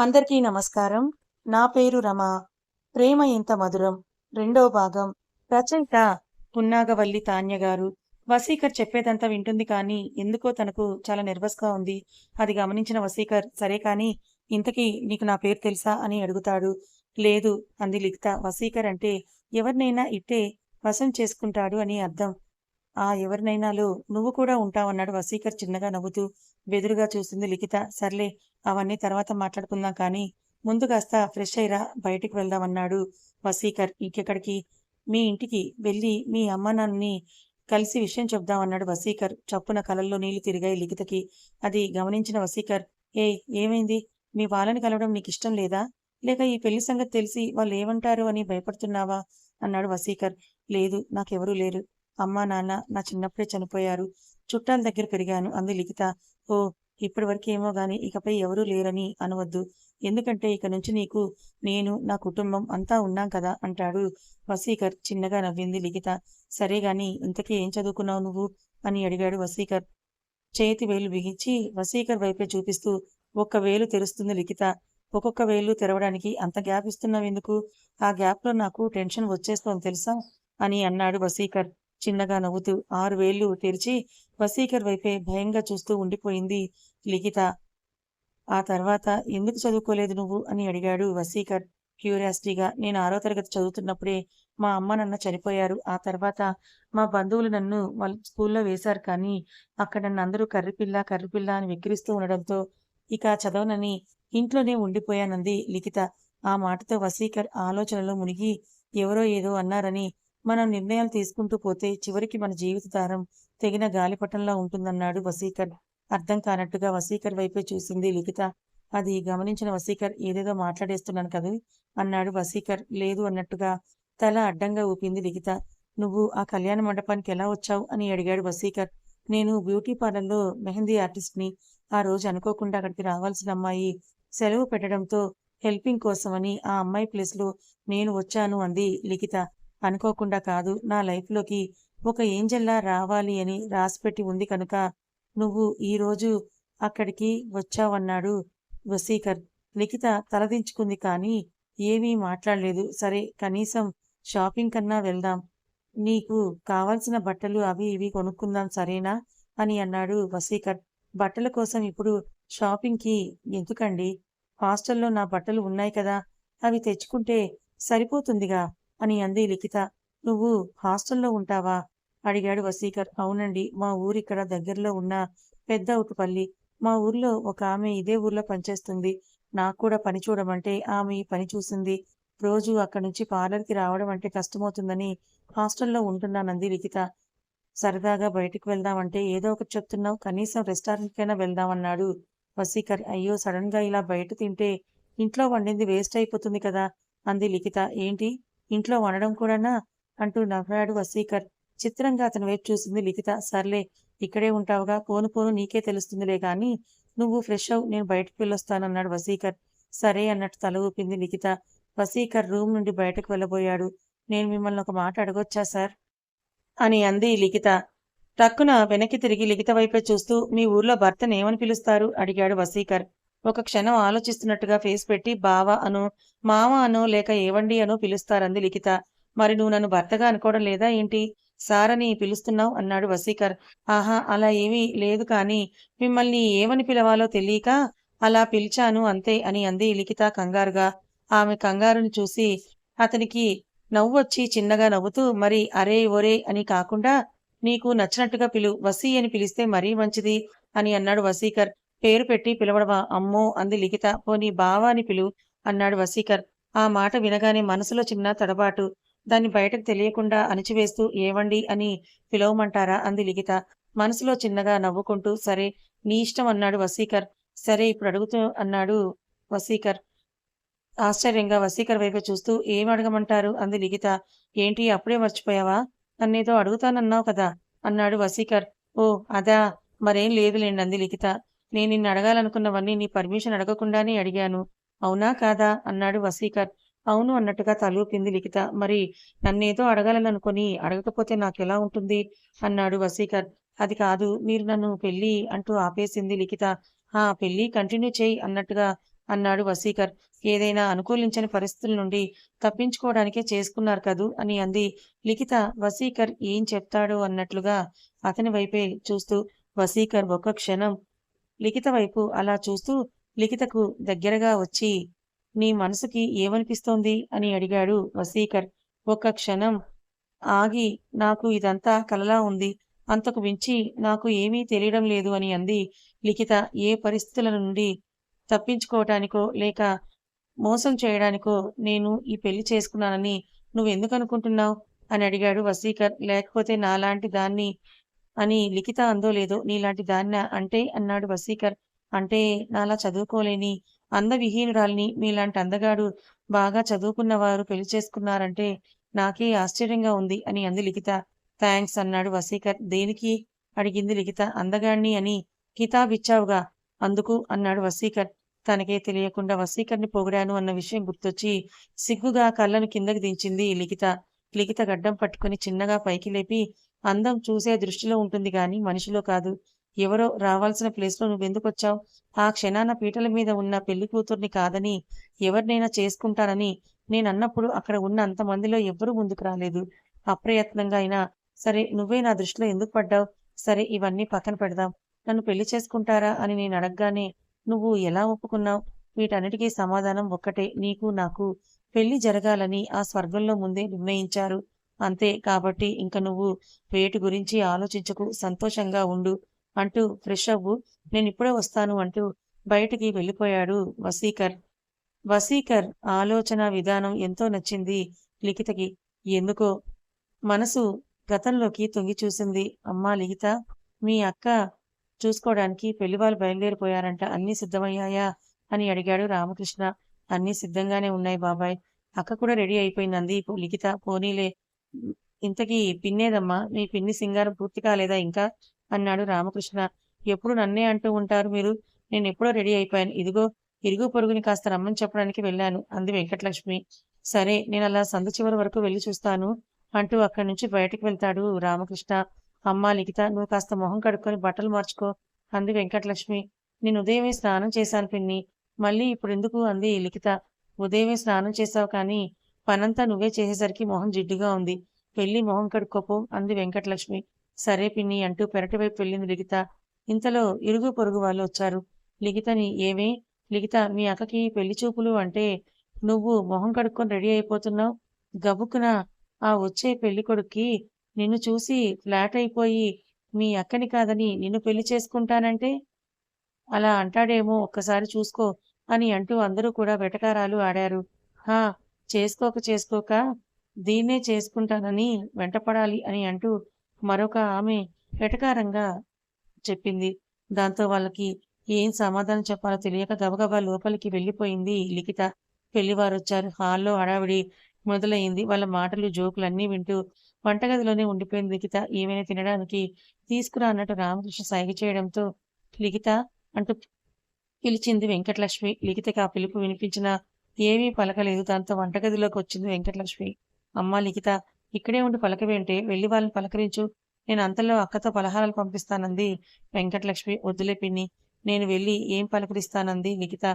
అందరికీ నమస్కారం. నా పేరు రమ. ప్రేమ ఇంత మధురం. రెండో భాగం. రచయిత పున్నాగవల్లి తాన్య గారు. వసీకర్ చెప్పేదంతా వింటుంది కానీ ఎందుకో తనకు చాలా నెర్వస్గా ఉంది. అది గమనించిన వసీకర్ సరే కానీ ఇంతకీ నీకు నా పేరు తెలుసా అని అడుగుతాడు. లేదు అంది లిఖిత. వసీకర్ అంటే ఎవరినైనా ఇట్టే వశం చేసుకుంటాడు అని అర్థం. ఆ ఎవరినైనాలు నువ్వు కూడా ఉంటావన్నాడు వసీకర్ చిన్నగా నవ్వుతూ. బెదురుగా చూసింది లిఖిత. సర్లే అవన్నీ తర్వాత మాట్లాడుకుందాం కానీ ముందు కాస్త ఫ్రెష్ అయ్యిరా బయటికి వెళ్దామన్నాడు వసీకర్ ఇంకెక్కడికి? మీ ఇంటికి వెళ్ళి మీ అమ్మ నాన్నని కలిసి విషయం చెప్దామన్నాడు వసీకర్ చప్పున కలల్లో నీళ్ళు తిరిగాయి లిఖితకి. అది గమనించిన వసీకర్ ఏ ఏమైంది? మీ వాళ్ళని కలవడం నీకు ఇష్టం లేదా? లేక ఈ పెళ్ళి సంగతి తెలిసి వాళ్ళు ఏమంటారు అని భయపడుతున్నావా? అన్నాడు వసీకర్ లేదు నాకెవరూ లేరు. అమ్మా నాన్న నా చిన్నప్పుడే చనిపోయారు. చుట్టాల దగ్గర పెరిగాను. అంది లిఖిత. ఓ ఇప్పటి వరకేమో గాని ఇకపై ఎవరూ లేరని అనవద్దు. ఎందుకంటే ఇక నుంచి నీకు నేను నా కుటుంబం అంతా ఉన్నాం కదా అంటాడు వసీకర్ చిన్నగా నవ్వింది లిఖిత. సరే గాని ఇంతకీ ఏం చదువుకున్నావు నువ్వు? అని అడిగాడు వసీకర్. చేతి వేలు బిగించి వసీకర్ వైపే చూపిస్తూ ఒక్క వేలు తెరుస్తుంది లిఖిత. ఒక్కొక్క వేలు తెరవడానికి అంత గ్యాప్ ఇస్తున్నావు ఎందుకు ఆ గ్యాప్లో నాకు టెన్షన్ వచ్చేస్తోంది తెలుసా? అని అన్నాడు వసీకర్. చిన్నగా నవ్వుతూ ఆరు వేళ్ళు తెరిచి వసీకర్ వైపే భయంగా చూస్తూ ఉండిపోయింది లిఖిత. ఆ తర్వాత ఎందుకు చదువుకోలేదు నువ్వు? అని అడిగాడు వసీకర్ క్యూరియాసిటీగా నేను ఆరో తరగతి చదువుతున్నప్పుడే మా అమ్మ నాన్న చనిపోయారు. ఆ తర్వాత మా బంధువులు నన్ను వాళ్ళ స్కూల్లో వేశారు కానీ అక్కడ నన్ను అందరూ కర్రిపిల్ల కర్రిపిల్ల అని వెక్కిరిస్తూ ఉండడంతో ఇక చదవనని ఇంట్లోనే ఉండిపోయానంది లిఖిత. ఆ మాటతో వసీకర్ ఆలోచనలో మునిగి ఎవరో ఏదో అన్నారని మనం నిర్ణయాలు తీసుకుంటూ పోతే చివరికి మన జీవితధారం తెగిన గాలిపటంలా ఉంటుందన్నాడు వసీకర్. అర్థం కానట్టుగా వసీకర్ వైపే చూసింది లిఖిత. అది గమనించిన వసీకర్ ఏదేదో మాట్లాడేస్తున్నాను కదా అన్నాడు వసీకర్. లేదు అన్నట్టుగా తల అడ్డంగా ఊపింది లిఖిత. నువ్వు ఆ కళ్యాణ మండపానికి ఎలా వచ్చావు? అని అడిగాడు వసీకర్. నేను బ్యూటీ పార్లర్లో మెహందీ ఆర్టిస్ట్ని ఆ రోజు అనుకోకుండా అక్కడికి రావాల్సిన అమ్మాయి సెలవు పెట్టడంతో హెల్పింగ్ కోసమని ఆ అమ్మాయి ప్లేస్లో నేను వచ్చాను అంది లిఖిత. అనుకోకుండా కాదు నా లైఫ్లోకి ఒక ఏంజల్లా రావాలి అని రాసిపెట్టి ఉంది కనుక నువ్వు ఈరోజు అక్కడికి వచ్చావన్నాడు వసీకర్ లిఖిత తలదించుకుంది కానీ ఏమీ మాట్లాడలేదు. సరే కనీసం షాపింగ్ కన్నా వెళ్దాం. నీకు కావాల్సిన బట్టలు అవి ఇవి కొనుక్కుందాం సరేనా? అని అన్నాడు వసీకర్ బట్టల కోసం ఇప్పుడు షాపింగ్కి ఎందుకండి? హాస్టల్లో నా బట్టలు ఉన్నాయి కదా అవి తెచ్చుకుంటే సరిపోతుందిగా. అని అంది లిఖిత. నువ్వు హాస్టల్లో ఉంటావా? అడిగాడు వసీకర్ అవునండి మా ఊరిక్కడ దగ్గరలో ఉన్న పెద్ద ఉటుపల్లి మా ఊర్లో ఒక ఆమె ఇదే ఊర్లో పనిచేస్తుంది. నాకు కూడా పని చూడమంటే ఆమె పని చూసింది. రోజు అక్కడి నుంచి పార్లర్కి రావడం అంటే కష్టమవుతుందని హాస్టల్లో ఉంటున్నానంది లిఖిత. సరదాగా బయటికి వెళ్దామంటే ఏదో ఒకటి చెప్తున్నావు. కనీసం రెస్టారెంట్కైనా వెళ్దామన్నాడు వసీకర్ అయ్యో సడన్గా ఇలా బయట తింటే ఇంట్లో వండింది వేస్ట్ అయిపోతుంది కదా అంది లిఖిత. ఏంటి? ఇంట్లో వండడం కూడానా? అంటూ నవ్వాడు వసీకర్ చిత్రంగా అతని వైపు చూసింది లిఖిత. సర్లే ఇక్కడే ఉంటావుగా. పోను పోను నీకే తెలుస్తుందిలే గాని నువ్వు ఫ్రెష్ అవు నేను బయటకు వెళ్ళొస్తానన్నాడు వసీకర్ సరే అన్నట్టు తల ఊపింది లిఖిత. వసీకర్ రూమ్ నుండి బయటకు వెళ్ళబోయాడు. నేను మిమ్మల్ని ఒక మాట అడగొచ్చా సార్? అని అంది లిఖిత. టక్కున వెనక్కి తిరిగి లిఖిత వైపే చూస్తూ మీ ఊర్లో భర్తనేమని పిలుస్తారు? అడిగాడు వసీకర్ ఒక క్షణం ఆలోచిస్తున్నట్టుగా ఫేస్ పెట్టి బావ అను మామ అను లేక ఏవండి అను పిలుస్తారంది లిఖిత. మరి నువ్వు నన్ను భర్తగా అనుకోవడం లేదా ఏంటి? సార్ అని పిలుస్తున్నావు అన్నాడు వసీకర్ ఆహా అలా ఏమీ లేదు కానీ మిమ్మల్ని ఏమని పిలవాలో తెలియక అలా పిలిచాను అంతే అని అంది లిఖిత కంగారుగా. ఆమె కంగారుని చూసి అతనికి నవ్వొచ్చి చిన్నగా నవ్వుతూ మరి అరే ఒరే అని కాకుండా నీకు నచ్చినట్టుగా పిలు వసీ అని పిలిస్తే మరీ మంచిది అని అన్నాడు వసీకర్ పేరు పెట్టి పిలవడవా అమ్మో! అంది లిఖిత. పోనీ బావా అని పిలు అన్నాడు వసీకర్ ఆ మాట వినగానే మనసులో చిన్న తడబాటు. దాన్ని బయటకు తెలియకుండా అణిచివేస్తూ ఏవండి అని పిలవమంటారా? అంది లిఖిత. మనసులో చిన్నగా నవ్వుకుంటూ సరే నీ ఇష్టం అన్నాడు వసీకర్ సరే ఇప్పుడు అడుగుతూ అన్నాడు వసీకర్ ఆశ్చర్యంగా వసీకర్ వైపు చూస్తూ ఏం అడగమంటారు? అంది లిఖిత. ఏంటి అప్పుడే మర్చిపోయావా? నన్నేదో అడుగుతానన్నావు కదా అన్నాడు వసీకర్ ఓ అదా మరేం లేదులేండి అంది లిఖిత. నేను నిన్ను అడగాలనుకున్నవన్నీ నీ పర్మిషన్ అడగకుండానే అడిగాను. అవునా కాదా? అన్నాడు వసీకర్ అవును అన్నట్టుగా తలూపింది లిఖిత. మరి నన్నేదో అడగాలని అడగకపోతే నాకెలా ఉంటుంది? అన్నాడు వసీకర్ అది కాదు మీరు నన్ను పెళ్ళి అంటూ ఆపేసింది లిఖిత. ఆ పెళ్ళి కంటిన్యూ చేయి అన్నట్టుగా అన్నాడు వసీకర్ ఏదైనా అనుకూలించని పరిస్థితుల నుండి తప్పించుకోవడానికే చేసుకున్నారు కదూ అని అంది లిఖిత. వసీకర్ ఏం చెప్తాడో అన్నట్లుగా అతని వైపే చూస్తూ వసీకర్ ఒక్క క్షణం లిఖిత వైపు అలా చూస్తూ లిఖితకు దగ్గరగా వచ్చి నీ మనసుకి ఏమనిపిస్తోంది? అని అడిగాడు వసీకర్ ఒక్క క్షణం. ఆగి నాకు ఇదంతా కలలా ఉంది. అంతకు మించి నాకు ఏమీ తెలియడం లేదు అని అంది లిఖిత. ఏ పరిస్థితుల నుండి తప్పించుకోవటానికో లేక మోసం చేయడానికో నేను ఈ పెళ్ళి చేసుకున్నానని నువ్వెందుకు అనుకుంటున్నావు అని అడిగాడు వసీకర్ లేకపోతే నాలాంటి దాన్ని అని లిఖిత అందో లేదో నీలాంటి దాన్న అంటే అన్నాడు వసీకర్ అంటే నాలా చదువుకోలేని అందవిహీనురాల్ని మీలాంటి అందగాడు బాగా చదువుకున్నవారు పెళ్ళి చేసుకున్నారంటే నాకే ఆశ్చర్యంగా ఉంది అని అంది లిఖిత. థ్యాంక్స్ అన్నాడు వసీకర్ దేనికి? అడిగింది లిఖిత. అందగాణ్ణి అని కితాబిచ్చావుగా అందుకు అన్నాడు వసీకర్ తనకే తెలియకుండా వసీకర్ని పొగిడాను అన్న విషయం గుర్తొచ్చి సిగ్గుగా కళ్ళను కిందకి దించింది లిఖిత. లిఖిత గడ్డం పట్టుకుని చిన్నగా పైకి లేపి అందం చూసే దృష్టిలో ఉంటుంది గాని మనిషిలో కాదు. ఎవరో రావాల్సిన ప్లేస్లో నువ్వెందుకొచ్చావు? ఆ క్షణాన పీటల మీద ఉన్న పెళ్ళి కూతుర్ని కాదని ఎవరినైనా చేసుకుంటానని నేనన్నప్పుడు అక్కడ ఉన్న అంతమందిలో ఎవ్వరూ ముందుకు రాలేదు. అప్రయత్నంగా అయినా సరే నువ్వే నా దృష్టిలో ఎందుకు పడ్డావు? సరే ఇవన్నీ పక్కన పెడదాం. నన్ను పెళ్ళి చేసుకుంటారా అని నేను అడగగానే నువ్వు ఎలా ఒప్పుకున్నావు? వీటన్నిటికీ సమాధానం ఒక్కటే నీకు నాకు. పెళ్ళి జరగాలని ఆ స్వర్గంలో ముందే నిర్ణయించారు. అంతే కాబట్టి ఇంక నువ్వు వేటి గురించి ఆలోచించకు సంతోషంగా ఉండు అంటూ ఫ్రెష్ అవ్వు నేను ఇప్పుడే వస్తాను అంటూ బయటికి వెళ్ళిపోయాడు వసీకర్. వసీకర్ ఆలోచన విధానం ఎంతో నచ్చింది లిఖితకి. ఎందుకో? మనసు గతంలోకి తొంగి చూసింది. అమ్మా లిఖిత మీ అక్క చూసుకోవడానికి పెళ్ళివాళ్ళు బయలుదేరిపోయారంట. అన్నీ సిద్ధమయ్యాయా? అని అడిగాడు రామకృష్ణ. అన్నీ సిద్ధంగానే ఉన్నాయి బాబాయ్. అక్క కూడా రెడీ అయిపోయిందంది. లిఖిత పోనీలే. ఇంతకీ పిన్నేదమ్మా? మీ పిన్ని సింగారం పూర్తి కాలేదా ఇంకా? అన్నాడు రామకృష్ణ. ఎప్పుడు నన్నే అంటూ ఉంటారు మీరు? నేను ఎప్పుడో రెడీ అయిపోయాను. ఇదిగో ఇరుగు పొరుగుని కాస్త రమ్మని చెప్పడానికి వెళ్ళాను. అంది వెంకటలక్ష్మి. సరే నేను అలా సందు చివరి వరకు వెళ్ళి చూస్తాను అంటూ అక్కడి నుంచి బయటకు వెళ్తాడు రామకృష్ణ. అమ్మా లిఖిత నువ్వు కాస్త మొహం కడుక్కొని బట్టలు మార్చుకో అంది వెంకటలక్ష్మి. నేను ఉదయమే స్నానం చేశాను పిన్ని. మళ్ళీ ఇప్పుడు ఎందుకు? అంది లిఖిత. ఉదయమే స్నానం చేశావు కానీ పనంతా నువ్వే చేసేసరికి మొహం జిడ్డుగా ఉంది. పెళ్ళి మొహం కడుక్కోపో అంది వెంకటలక్ష్మి. సరే పిన్ని అంటూ పెరటివైపు వెళ్ళింది లిఖిత. ఇంతలో ఇరుగు పొరుగు వాళ్ళు వచ్చారు. లిఖితని ఏమే? లిఖిత మీ అక్కకి పెళ్ళి చూపులు అంటే నువ్వు మొహం కడుక్కొని రెడీ అయిపోతున్నావు? గబుక్కున ఆ వచ్చే పెళ్ళి కొడుక్కి నిన్ను చూసి ఫ్లాట్ అయిపోయి మీ అక్కని కాదని నిన్ను పెళ్ళి చేసుకుంటానంటే? అలా అంటాడేమో ఒక్కసారి చూసుకో అని అంటూ అందరూ కూడా వెటకారాలు ఆడారు. హా చేసుకోక చేసుకోక దీన్నే చేసుకుంటానని వెంటపడాలి అని అంటూ మరొక ఆమె వెటకారంగా చెప్పింది. దాంతో వాళ్ళకి ఏం సమాధానం చెప్పాలో తెలియక గబగబా లోపలికి వెళ్ళిపోయింది లిఖిత. పెళ్ళివారు వచ్చారు హాల్లో హడావిడి మొదలైంది. వాళ్ళ మాటలు జోకులన్నీ వింటూ వంటగదిలోనే ఉండిపోయింది లిఖిత. ఏమైనా తినడానికి తీసుకురా అన్నట్టు రామకృష్ణ సైగ చేయడంతో లిఖిత అంటూ పిలిచింది వెంకటలక్ష్మి. లిఖితకి ఆ పిలుపు వినిపించిన ఏమీ పలకలేదు. దాంతో వంటగదిలోకి వచ్చింది వెంకటలక్ష్మి. అమ్మ లిఖిత ఇక్కడే ఉండి పలకవేంటే? వెళ్ళి వాళ్ళని పలకరించు. నేను అంతలో అక్కతో పలహారాలు పంపిస్తానంది. వెంకటలక్ష్మి వద్దులే పిన్ని. నేను వెళ్ళి ఏం పలకరిస్తానంది? లిఖిత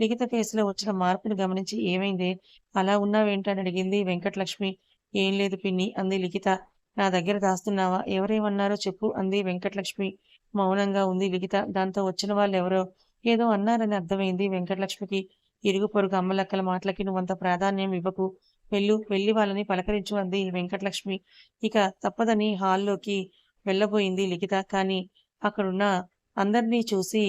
లిఖిత ఫేసులో వచ్చిన మార్పును గమనించి ఏమైంది? అలా ఉన్నావేంటని అడిగింది వెంకటలక్ష్మి. ఏం లేదు పిన్ని అంది లిఖిత. నా దగ్గర దాస్తున్నావా? ఎవరేమన్నారో చెప్పు అంది వెంకటలక్ష్మి. మౌనంగా ఉంది లిఖిత. దాంతో వచ్చిన వాళ్ళు ఎవరో ఏదో అన్నారని అర్థమైంది వెంకటలక్ష్మికి. ఇరుగు పొరుగు అమ్మలక్కల మాటలకి నువ్వంత ప్రాధాన్యం ఇవ్వకు. వెళ్ళు వెళ్ళి వాళ్ళని పలకరించు అంది వెంకటలక్ష్మి. ఇక తప్పదని హాల్లోకి వెళ్ళబోయింది లిఖిత. కానీ అక్కడున్న అందరినీ చూసి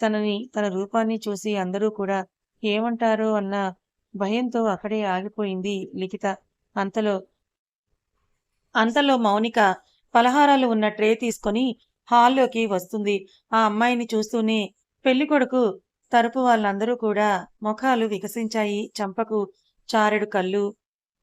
తనని తన రూపాన్ని చూసి అందరూ కూడా ఏమంటారో అన్న భయంతో అక్కడే ఆగిపోయింది లిఖిత. అంతలో అంతలో మౌనిక పలహారాలు ఉన్న ట్రే తీసుకొని హాల్లోకి వస్తుంది. ఆ అమ్మాయిని చూస్తూనే పెళ్ళికొడుకు తరపు వాళ్ళందరూ కూడా ముఖాలు వికసించాయి. చంపకు చారెడు కళ్ళు.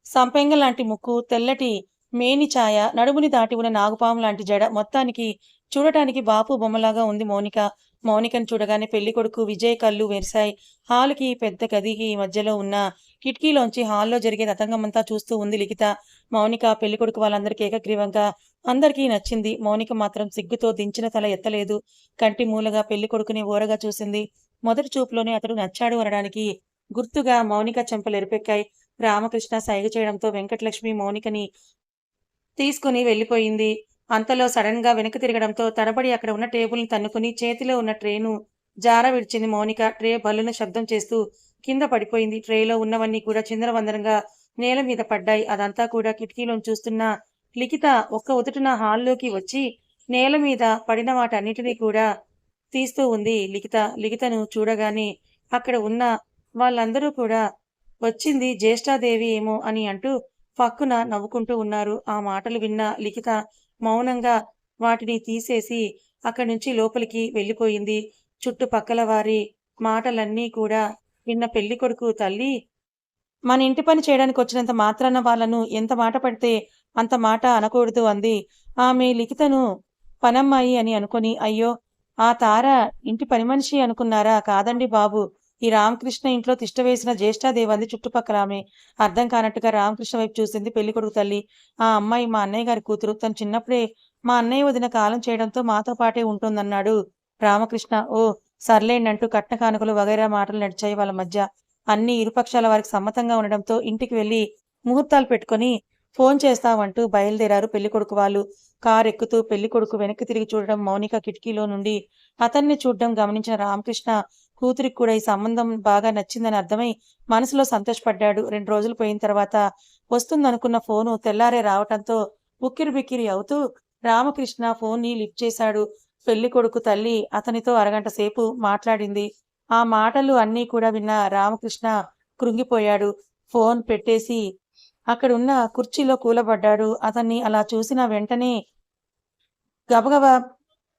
సంపెంగ లాంటి ముక్కు తెల్లటి మేని ఛాయ నడుముని దాటి ఉన్న నాగుపాము లాంటి జడ మొత్తానికి చూడటానికి బాపు బొమ్మలాగా ఉంది మౌనిక. మౌనికను చూడగానే పెళ్ళి కొడుకు విజయ్ కళ్ళు వెరిశాయి హాల్కి పెద్ద గదికి మధ్యలో ఉన్న కిటికీలోంచి హాల్లో జరిగే తతంగమంతా చూస్తూ ఉంది లిఖిత. మౌనిక పెళ్ళి కొడుకు వాళ్ళందరికీ ఏకగ్రీవంగా అందరికీ నచ్చింది. మౌనిక మాత్రం సిగ్గుతో దించిన తల ఎత్తలేదు. కంటి మూలగా పెళ్ళి కొడుకుని ఓరగా చూసింది. మొదటి చూపులోనే అతడు నచ్చాడు అనడానికి గుర్తుగా మౌనిక చెంపలు ఎరిపెక్కాయి. రామకృష్ణ సైగ చేయడంతో వెంకటలక్ష్మి మౌనికని తీసుకుని వెళ్ళిపోయింది. అంతలో సడన్గా వెనక తిరగడంతో తడబడి అక్కడ ఉన్న టేబుల్ని తన్నుకుని చేతిలో ఉన్న ట్రేను జార విడిచింది మౌనిక. ట్రే బల్లున శబ్దం చేస్తూ కింద పడిపోయింది. ట్రేలో ఉన్నవన్నీ కూడా చిందరవందరంగా నేల మీద పడ్డాయి. అదంతా కూడా కిటికీలోని చూస్తున్న లిఖిత ఒక్క ఉదుటిన హాల్లోకి వచ్చి నేల మీద పడిన వాటన్నిటినీ కూడా తీస్తూ ఉంది లిఖిత. లిఖితను చూడగానే అక్కడ ఉన్న వాళ్ళందరూ కూడా వచ్చింది జ్యేష్ఠాదేవి ఏమో అని అంటూ పక్కున నవ్వుకుంటూ ఉన్నారు. ఆ మాటలు విన్న లిఖిత మౌనంగా వాటిని తీసేసి అక్కడి నుంచి లోపలికి వెళ్ళిపోయింది. చుట్టుపక్కల వారి మాటలన్నీ కూడా విన్న పెళ్ళి కొడుకు తల్లి మన ఇంటి పని చేయడానికి వచ్చినంత మాత్రాన వాళ్ళను ఎంత మాట పడితే అంత మాట అనకూడదు అంది. ఆమె లిఖితను పనమ్మాయి అని అనుకొని అయ్యో ఆ తార ఇంటి పని మనిషి అనుకున్నారా? కాదండి బాబు. ఈ రామకృష్ణ ఇంట్లో తిష్ట వేసిన జ్యేష్ఠాదేవంది చుట్టుపక్కల ఆమె అర్థం కానట్టుగా రామకృష్ణ వైపు చూసింది పెళ్ళి కొడుకు తల్లి. ఆ అమ్మాయి మా అన్నయ్య గారి కూతురు. తను చిన్నప్పుడే మా అన్నయ్య వదిన కాలం చేయడంతో మాతో పాటే ఉంటుందన్నాడు. రామకృష్ణ ఓ సర్లేనంటూ కట్న కానుకలు వగైరా మాటలు నడిచాయి వాళ్ళ మధ్య. అన్ని ఇరుపక్షాల వారికి సమ్మతంగా ఉండడంతో ఇంటికి వెళ్ళి ముహూర్తాలు పెట్టుకొని ఫోన్ చేస్తామంటూ బయలుదేరారు పెళ్ళి కొడుకు వాళ్ళు. కారు ఎక్కుతూ పెళ్ళి కొడుకు వెనక్కి తిరిగి చూడడం మౌనిక కిటికీలో నుండి అతన్ని చూడడం గమనించిన రామకృష్ణ కూతురికి కూడా ఈ సంబంధం బాగా నచ్చిందని అర్థమై మనసులో సంతోషపడ్డాడు. రెండు రోజులు పోయిన తర్వాత వస్తుందనుకున్న ఫోను తెల్లారే రావటంతో ఉక్కిరి బిక్కిరి అవుతూ రామకృష్ణ ఫోన్ని లిఫ్ట్ చేశాడు. పెళ్ళి కొడుకు తల్లి అతనితో అరగంట సేపు మాట్లాడింది. ఆ మాటలు అన్నీ కూడా విన్న రామకృష్ణ కృంగిపోయాడు. ఫోన్ పెట్టేసి అక్కడున్న కుర్చీలో కూలబడ్డాడు. అతన్ని అలా చూసిన వెంటనే గబగబా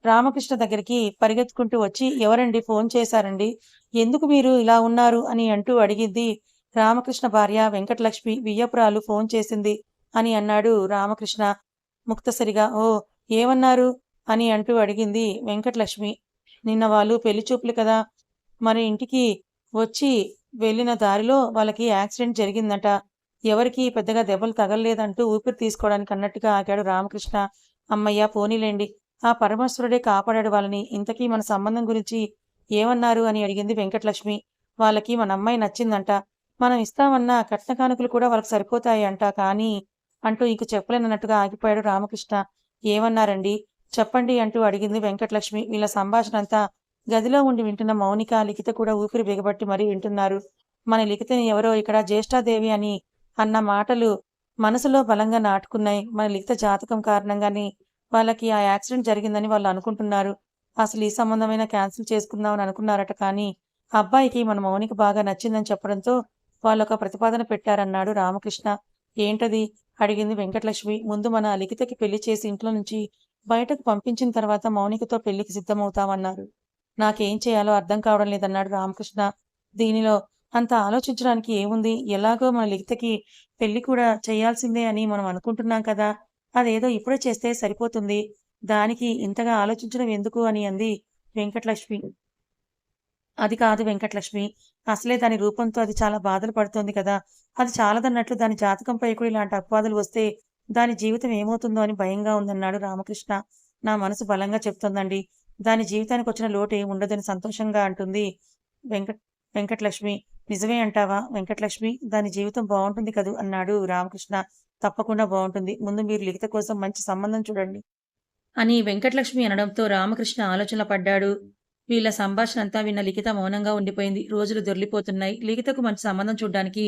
రామకృష్ణ దగ్గరికి పరిగెత్తుకుంటూ వచ్చి ఎవరండి? ఫోన్ చేశారండి? ఎందుకు మీరు ఇలా ఉన్నారు? అని అంటూ అడిగింది రామకృష్ణ భార్య. వెంకటలక్ష్మి వియ్యపురాలు ఫోన్ చేసింది అని అన్నాడు రామకృష్ణ ముక్తసరిగా. ఓ ఏమన్నారు? అని అంటూ అడిగింది వెంకటలక్ష్మి. నిన్న వాళ్ళు పెళ్ళి చూపులు కదా. మన ఇంటికి వచ్చి వెళ్ళిన దారిలో వాళ్ళకి యాక్సిడెంట్ జరిగిందట. ఎవరికి పెద్దగా దెబ్బలు తగలలేదంటూ ఊపిరి తీసుకోవడానికి అన్నట్టుగా ఆగాడు రామకృష్ణ. అమ్మయ్య పోనీలేండి. ఆ పరమేశ్వరుడే కాపాడాడు వాళ్ళని. ఇంతకీ మన సంబంధం గురించి ఏమన్నారు అని అడిగింది వెంకటలక్ష్మి. వాళ్ళకి మన అమ్మాయి నచ్చిందంట. మనం ఇస్తామన్న కట్న కానుకలు కూడా వాళ్ళకి సరిపోతాయి అంట కానీ అంటూ ఇంక చెప్పలేనన్నట్టుగా ఆగిపోయాడు రామకృష్ణ. ఏమన్నారండి? చెప్పండి అంటూ అడిగింది వెంకటలక్ష్మి. వీళ్ళ సంభాషణ అంతా గదిలో ఉండి వింటున్న మౌనిక లిఖిత కూడా ఊపిరి బిగబట్టి మరీ వింటున్నారు. మన లిఖితని ఎవరో ఇక్కడ జ్యేష్ఠాదేవి అని అన్న మాటలు మనసులో బలంగా నాటుకున్నాయి. మన లిఖిత జాతకం కారణంగానే వాళ్ళకి ఆ యాక్సిడెంట్ జరిగిందని వాళ్ళు అనుకుంటున్నారు. అసలు ఈ సంబంధమైన క్యాన్సిల్ చేసుకుందామని అనుకున్నారట కానీ అబ్బాయికి మన మౌనికి బాగా నచ్చిందని చెప్పడంతో వాళ్ళొక ప్రతిపాదన పెట్టారన్నాడు రామకృష్ణ. ఏంటది? అడిగింది వెంకటలక్ష్మి. ముందు మన లిఖితకి పెళ్ళి చేసి ఇంట్లో నుంచి బయటకు పంపించిన తర్వాత మౌనికతో పెళ్ళికి సిద్ధమవుతామన్నారు. నాకేం చేయాలో అర్థం కావడం లేదన్నాడు రామకృష్ణ. దీనిలో అంత ఆలోచించడానికి ఏముంది? ఎలాగో మన లిఖితకి పెళ్ళి కూడా చేయాల్సిందే అని మనం అనుకుంటున్నాం కదా. అదేదో ఇప్పుడే చేస్తే సరిపోతుంది. దానికి ఇంతగా ఆలోచించడం ఎందుకు అని అంది వెంకటలక్ష్మి. అది కాదు వెంకటలక్ష్మి. అసలే దాని రూపంతో అది చాలా బాధలు పడుతోంది కదా. అది చాలదన్నట్లు దాని జాతకంపై కూడా ఇలాంటి అపవాదులు వస్తే దాని జీవితం ఏమవుతుందో అని భయంగా ఉందన్నాడు రామకృష్ణ. నా మనసు బలంగా చెప్తోందండి. దాని జీవితానికి వచ్చిన లోటు ఏమి ఉండదని సంతోషంగా అంటుంది వెంకట్ వెంకటలక్ష్మి నిజమే అంటావా? వెంకటలక్ష్మి దాని జీవితం బాగుంటుంది కదూ? అన్నాడు రామకృష్ణ. తప్పకుండా బాగుంటుంది. ముందు మీరు లిఖిత కోసం మంచి సంబంధం చూడండి. అని వెంకటలక్ష్మి అనడంతో రామకృష్ణ ఆలోచన పడ్డాడు. వీళ్ళ సంభాషణ అంతా విన్న లిఖిత మౌనంగా ఉండిపోయింది. రోజులు దొర్లిపోతున్నాయి. లిఖితకు మంచి సంబంధం చూడడానికి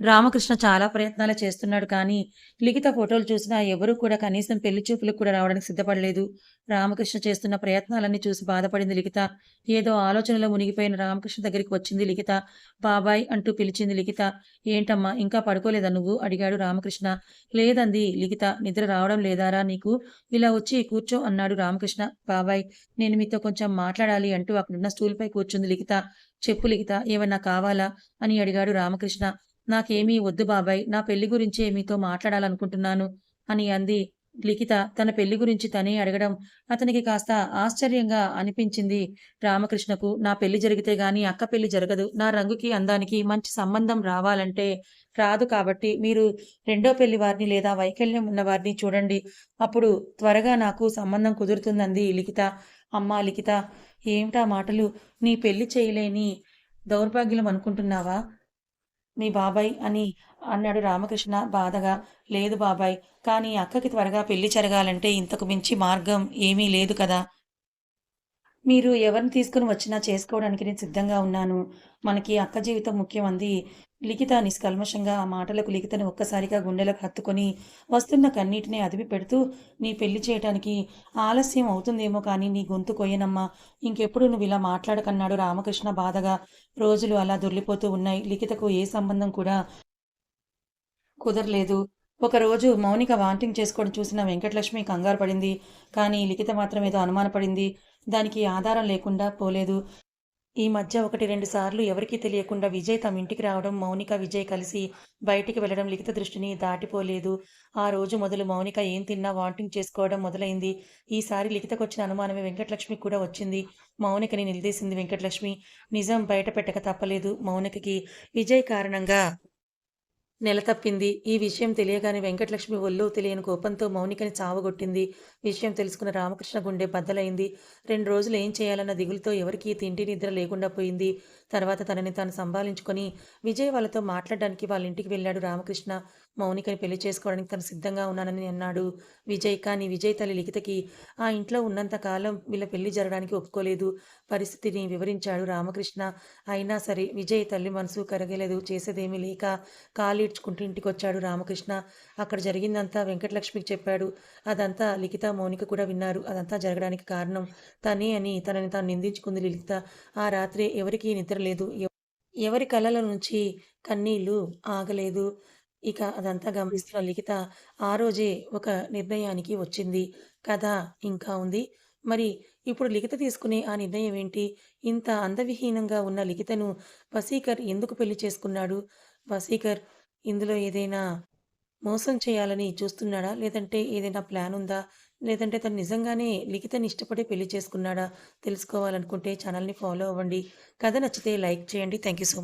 రామకృష్ణ చాలా ప్రయత్నాలు చేస్తున్నాడు కానీ లిఖిత ఫోటోలు చూసినా ఎవరూ కూడా కనీసం పెళ్ళి చూపులకు కూడా రావడానికి సిద్ధపడలేదు. రామకృష్ణ చేస్తున్న ప్రయత్నాలన్నీ చూసి బాధపడింది లిఖిత. ఏదో ఆలోచనలో మునిగిపోయిన రామకృష్ణ దగ్గరికి వచ్చింది లిఖిత. బాబాయ్ అంటూ పిలిచింది లిఖిత. ఏంటమ్మా ఇంకా పడుకోలేదా నువ్వు? అడిగాడు రామకృష్ణ. లేదంది లిఖిత నిద్ర రావడం లేదారా నీకు? ఇలా వచ్చి కూర్చో అన్నాడు రామకృష్ణ. బాబాయ్ నేను మీతో కొంచెం మాట్లాడాలి అంటూ అక్కడున్న స్టూల్పై కూర్చుంది లిఖిత చెప్పు లిఖిత ఏమన్నా కావాలా అని అడిగాడు రామకృష్ణ నాకేమీ వద్దు బాబాయ్ నా పెళ్ళి గురించే మీతో మాట్లాడాలనుకుంటున్నాను అని అంది లిఖిత తన పెళ్ళి గురించి తనే అడగడం అతనికి కాస్త ఆశ్చర్యంగా అనిపించింది రామకృష్ణకు. నా పెళ్ళి జరిగితే గాని అక్క పెళ్ళి జరగదు. నా రంగుకి, అందానికి మంచి సంబంధం రావాలంటే రాదు కాబట్టి మీరు రెండో పెళ్ళి వారిని లేదా వైకల్యం ఉన్న వారిని చూడండి. అప్పుడు త్వరగా నాకు సంబంధం కుదురుతుందంది లిఖిత. అమ్మా లిఖిత! ఏమిటా మాటలు? నీ పెళ్ళి చేయలేని దౌర్భాగ్యం అనుకుంటున్నావా? మీ బాబాయ్ అని అన్నాడు రామకృష్ణ బాధగా. లేదు బాబాయ్! కానీ అక్కకి త్వరగా పెళ్ళి జరగాలంటే ఇంతకు మించి మార్గం ఏమీ లేదు కదా! మీరు ఎవరిని తీసుకుని వచ్చినా చేసుకోవడానికి నేను సిద్ధంగా ఉన్నాను. మనకి అక్క జీవితం ముఖ్యం అంది లిఖిత నిష్కల్మషంగా. ఆ మాటలకు లిఖితను ఒక్కసారిగా గుండెలకు హత్తుకొని వస్తున్న కన్నీటిని అదిపి పెడుతూ నీ పెళ్ళి చేయటానికి ఆలస్యం అవుతుందేమో కానీ నీ గొంతు కొయ్యనమ్మా. ఇంకెప్పుడు నువ్వు ఇలా మాట్లాడకన్నాడు రామకృష్ణ బాధగా. రోజులు అలా దొర్లిపోతూ ఉన్నాయి. లిఖితకు ఏ సంబంధం కూడా కుదరలేదు. ఒకరోజు మౌనిక వాంటింగ్ చేసుకోవడం చూసిన వెంకటలక్ష్మి కంగారు పడింది. కానీ లిఖిత మాత్రం ఏదో అనుమానపడింది. దానికి ఆధారం లేకుండా పోలేదు. ఈ మధ్య ఒకటి రెండు సార్లు ఎవరికీ తెలియకుండా విజయ్ తమ ఇంటికి రావడం, మౌనిక, విజయ్ కలిసి బయటికి వెళ్ళడం లిఖిత దృష్టిని దాటిపోలేదు. ఆ రోజు మొదలు మౌనిక ఏం తిన్నా వాంటింగ్ చేసుకోవడం మొదలైంది. ఈసారి లిఖితకొచ్చిన అనుమానమే వెంకటలక్ష్మి కూడా వచ్చింది. మౌనికని నిలదీసింది వెంకటలక్ష్మి. నిజం బయట పెట్టక తప్పలేదు మౌనికకి. విజయ్ కారణంగా నెలతప్పింది. ఈ విషయం తెలియగానే వెంకటలక్ష్మి ఒళ్ళో తెలియని కోపంతో మౌనికని చావగొట్టింది. విషయం తెలుసుకున్న రామకృష్ణ గుండె బద్దలైంది. రెండు రోజులు ఏం చేయాలన్న దిగులుతో ఎవరికీ తిండి నిద్ర లేకుండా పోయింది. తర్వాత తనని తాను సంభాలించుకొని విజయ్ వాళ్ళతో మాట్లాడడానికి వాళ్ళ ఇంటికి వెళ్ళాడు రామకృష్ణ. మౌనికని పెళ్ళి చేసుకోవడానికి తను సిద్ధంగా ఉన్నానని అన్నాడు విజయ్. కానీ విజయ్ తల్లి లిఖితకి ఆ ఇంట్లో ఉన్నంత కాలం వీళ్ళ పెళ్ళి జరగడానికి ఒప్పుకోలేదు. పరిస్థితిని వివరించాడు రామకృష్ణ. అయినా సరే విజయ్ తల్లి మనసు కరగలేదు. చేసేదేమీ లేక కాళ్ళీడ్చుకుంటూ ఇంటికొచ్చాడు రామకృష్ణ. అక్కడ జరిగిందంతా వెంకటలక్ష్మికి చెప్పాడు. అదంతా లిఖిత, మౌనిక కూడా విన్నారు. అదంతా జరగడానికి కారణం తనే అని తనని తాను నిందించుకుంది లిఖిత. ఆ రాత్రి ఎవరికీ నిద్ర లేదు. ఎవరి కళల నుంచి కన్నీళ్ళు ఆగలేదు. ఇక అదంతా గమనిస్తున్న లిఖిత ఆ రోజే ఒక నిర్ణయానికి వచ్చింది. కథ ఇంకా ఉంది. మరి ఇప్పుడు లిఖిత తీసుకునే ఆ నిర్ణయం ఏంటి? ఇంత అందవిహీనంగా ఉన్న లిఖితను వసీకర్ ఎందుకు పెళ్ళి చేసుకున్నాడు? వసీకర్ ఇందులో ఏదైనా మోసం చేయాలని చూస్తున్నాడా? లేదంటే ఏదైనా ప్లాన్ ఉందా? లేదంటే తను నిజంగానే లిఖితని ఇష్టపడి పెళ్ళి చేసుకున్నాడా? తెలుసుకోవాలనుకుంటే ఛానల్‌ని ఫాలో అవ్వండి. కథ నచ్చితే లైక్ చేయండి. Thank you so much.